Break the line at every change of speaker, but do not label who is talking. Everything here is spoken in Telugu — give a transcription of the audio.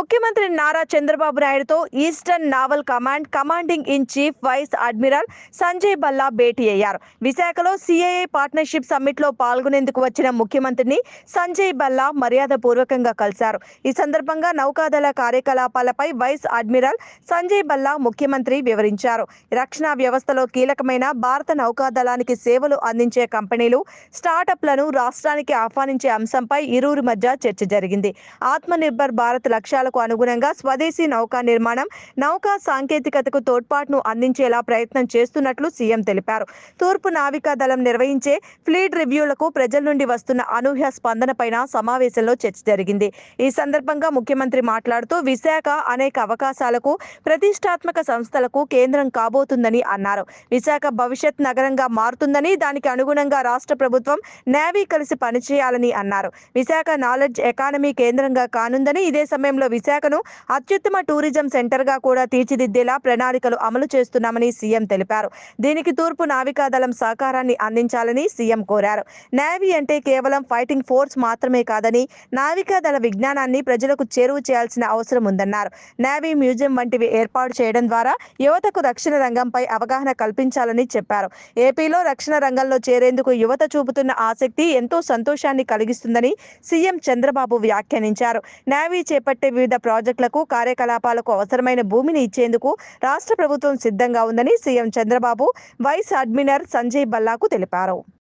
ముఖ్యమంత్రి నారా చంద్రబాబు నాయుడుతో eastern naval command commanding in chief vice admiral Sanjay Bhalla భేటీ అయ్యారు. విశాఖలో సిఐఏ పార్ట్నర్షిప్ సమ్మిట్లో పాల్గొనేందుకు వచ్చిన ముఖ్యమంత్రిని సంజయ్ బల్లా మర్యాదపూర్వకంగా కలిశారు. ఈ సందర్భంగా నౌకాదళ కార్యకలాపాలపై వైస్ అడ్మిరల్ సంజయ్ బల్లా ముఖ్యమంత్రి వివరించారు. రక్షణ వ్యవస్థలో కీలకమైన భారత నౌకాదళానికి సేవలు అందించే కంపెనీలు స్టార్టప్లను రాష్ట్రానికి ఆహ్వానించే అంశంపై ఇరువురి మధ్య చర్చ జరిగింది. ఆత్మనిర్భర్ భారత్ అవసరాలకు అనుగుణంగా స్వదేశీ నౌకా నిర్మాణం నౌకా సాంకేతికతకు తోడ్పాటును అందించేలా ప్రయత్నం చేస్తున్నట్లు సీఎం తెలిపారు. తూర్పు నావికా దళం నిర్వహించే ఫ్లీట్ రివ్యూలకు ప్రజల నుండి వస్తున్న అనూహ్య స్పందనపైన సమావేశంలో చర్చ జరిగింది. ఈ సందర్భంగా ముఖ్యమంత్రి మాట్లాడుతూ విశాఖ అనేక అవకాశాలకు ప్రతిష్టాత్మక సంస్థలకు కేంద్రం కాబోతుందని అన్నారు. విశాఖ భవిష్యత్ నగరంగా మారుతుందని దానికి అనుగుణంగా రాష్ట్ర ప్రభుత్వం నేవీ కలిసి పనిచేయాలని అన్నారు. విశాఖ నాలెడ్జ్ ఎకానమీ కేంద్రంగా కానుందని ఇదే సమయంలో విశాఖను అత్యుత్తమ టూరిజం సెంటర్గా కూడా తీర్చిదిద్దేలా ప్రణాళికలు అమలు చేస్తున్నామని సీఎం తెలిపారు. దీనికి తూర్పు నావికాదళం సహకారాన్ని అందించాలని సీఎం కోరారు. నేవీ అంటే కేవలం ఫైటింగ్ ఫోర్స్ మాత్రమే కాదని నావికాదళ విజ్ఞానాన్ని ప్రజలకు చేరువ చేయాల్సిన అవసరం ఉందన్నారు. నేవీ మ్యూజియం వంటివి ఏర్పాటు చేయడం ద్వారా యువతకు రక్షణ రంగంపై అవగాహన కల్పించాలని చెప్పారు. ఏపీలో రక్షణ రంగంలో చేరేందుకు యువత చూపుతున్న ఆసక్తి ఎంతో సంతోషాన్ని కలిగిస్తుందని సీఎం చంద్రబాబు వ్యాఖ్యానించారు. నేవీ చేపట్టే వివిధ ప్రాజెక్టులకు కార్యకలాపాలకు అవసరమైన భూమిని ఇచ్చేందుకు రాష్ట్ర ప్రభుత్వం సిద్ధంగా ఉందని CM Chandrababu vice admiral Sanjay బల్లాకు తెలిపారు.